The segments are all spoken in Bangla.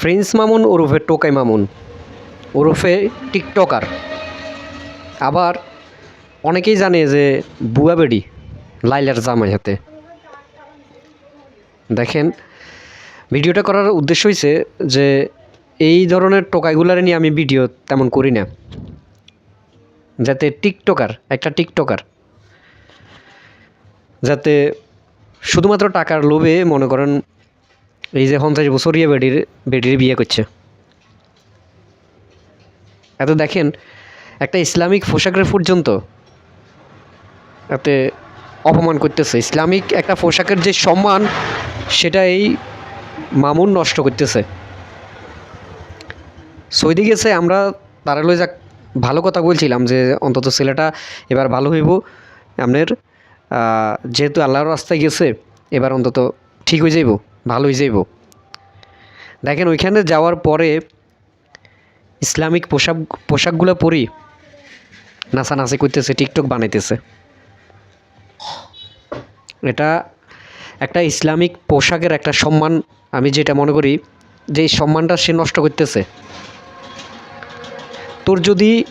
প্রিন্স মামুন, ওরফে টোকাই মামুন, ওরফে টিকটকার। আবার অনেকেই জানে যে বুয়া বেডি, লাইলার জামাই হাতে। দেখেন, ভিডিওটা করার উদ্দেশ্য হয়েছে যে এই ধরনের টোকাইগুলার নিয়ে আমি ভিডিও তেমন করি না। যাতে টিকটকার, একটা টিকটকার, যাতে শুধুমাত্র টাকার লোভে মনে করেন এই যে পঞ্চাশ বছরিয়া বেডির বেডির বিয়ে করছে। এত দেখেন, একটা ইসলামিক পোশাকের পর্যন্ত এতে অপমান করতেছে। ইসলামিক একটা পোশাকের যে সম্মান, সেটা এই মামুন নষ্ট করতেছে। সৌদি গেছে, আমরা তারা লই যাক, ভালো কথা বলছিলাম যে অন্তত ছেলেটা এবার ভালো হইব। আপনার যেহেতু আল্লাহর রাস্তায় গেছে, এবার অন্তত ঠিক হয়ে যাইব। ভালো হয়ে যাইব। দেখেন ওইখানে যাওয়ার পরে ইসলামিক পোশাক, পোশাকগুলো পরি। নাচানাচি করতেছে, টিকটক বানাইতেছে। এটা একটা ইসলামিক পোশাকের একটা সম্মান, আমি যেটা মনে করি, যে সম্মানটা সে নষ্ট করতেছে। তোর যদি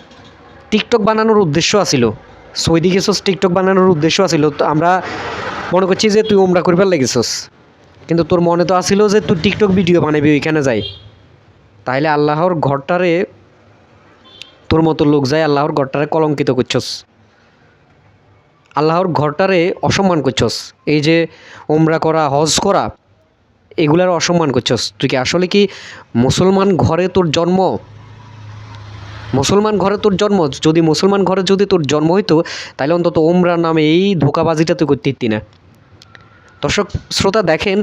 টিকটক বানানোর উদ্দেশ্য আছিল, সৌদি গেছস টিকটক বানানোর উদ্দেশ্য আছিল, তো আমরা মনে করছি যে তুই ওমরা করবার লেগেছস। কিন্তু তোর মনে তো আসিল যে তুই টিকটক ভিডিও বানাবি, ওইখানে যাই। তাইলে আল্লাহর ঘরটারে, তোর মতো লোক যায় আল্লাহর ঘরটারে কলঙ্কিত করছস। আল্লাহর ঘরটারে অসম্মান করছস। এই যে ওমরা করা, হজ করা, এগুলার অসম্মান করছস। তুই কি আসলে কি মুসলমান ঘরে তোর জন্ম? মুসলমান ঘরে তোর জন্ম? যদি মুসলমান ঘরে যদি তোর জন্ম হইতো তাহলে অন্তত ওমরা নামে এই ধোকাবাজিটা তুই করতে না। দর্শক, শ্রোতা দেখেন,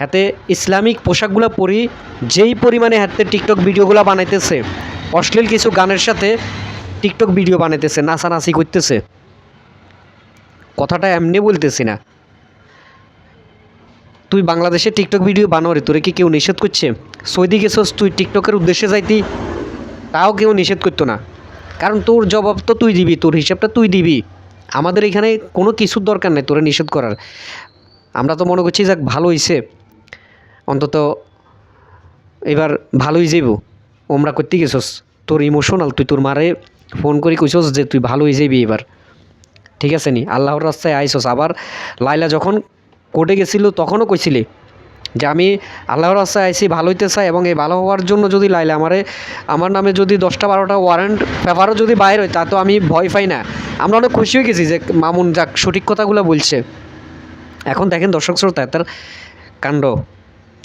হাতে ইসলামিক পোশাকগুলো পরি, যেই পরিমাণে হাতে টিকটক ভিডিওগুলো বানাইতেছে, অশ্লীল কিছু গানের সাথে টিকটক ভিডিও বানাইতেছে, নাচানাচি করতেছে। কথাটা এমনি বলতেছি না। তুই বাংলাদেশে টিকটক ভিডিও বানোয়ারি তোরে কি কেউ নিষেধ করছে? সৌদি গেছস, তুই টিকটকের উদ্দেশ্যে যাইতি, তাও কেউ নিষেধ করতো না। কারণ তোর জবাব তো তুই দিবি, তোর হিসাবটা তুই দিবি। আমাদের এখানে কোনো কিছুর দরকার নেই তোরে নিষেধ করার। আমরা তো মনে করছি যাক ভালো হইছে। অন্তত এবার ভালোই যাইব। ওমরা করতে গেছস। তোর ইমোশনাল তুই তোর মারে ফোন করে কইছস যে তুই ভালো হয়ে যাবি এবার। ঠিক আছে নি? আল্লাহর রাস্তায় আইসস আবার লাইলা যখন কোর্টে গেছিল তখনও কইছিলি যে আমি আল্লাহর রাস্তায় আইসি ভালো হইতে চাই এবং এই ভালো হওয়ার জন্য যদি লাইলা আমারে, আমার নামে যদি দশটা বারোটা ওয়ারেন্ট পেপারও যদি বাইর হয়, তা তো আমি ভয় পাই না। আমরা অনেক খুশি হয়ে গেছি যে মামুন যাক সঠিক কথাগুলো বলছে। এখন দেখেন দর্শক শ্রোতা, তার কাণ্ড।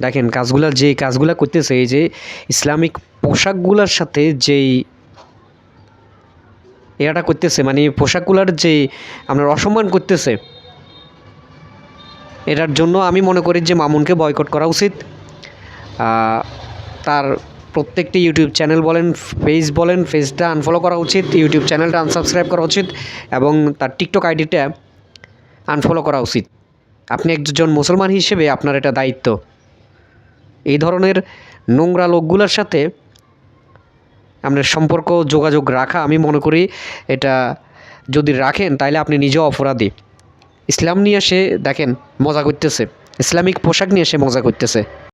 দেখেন কাজগুলা যে কাজগুলা করতেছে, এই যে ইসলামিক পোশাকগুলোর সাথে যেই এটা করতেছে মানে পোশাকগুলার যে আপনার অসম্মান করতেছে, এটার জন্য আমি মনে করি যে মামুনকে বয়কট করা উচিত। তার প্রত্যেকটি ইউটিউব চ্যানেল বলেন, পেজ বলেন, পেজটা আনফলো করা উচিত, ইউটিউব চ্যানেলটা আনসাবস্ক্রাইব করা উচিত, এবং তার টিকটক আইডিটা আনফলো করা উচিত। আপনি একজন মুসলমান হিসেবে আপনার এটা দায়িত্ব। এই ধরনের নোংরা লোকগুলোর সাথে আপনার সম্পর্ক, যোগাযোগ রাখা, আমি মনে করি এটা যদি রাখেন, তাহলে আপনি নিজেও অপরাধী। ইসলাম নিয়ে সে, দেখেন, মজা করতেছে। ইসলামিক পোশাক নিয়ে সে মজা করতেছে।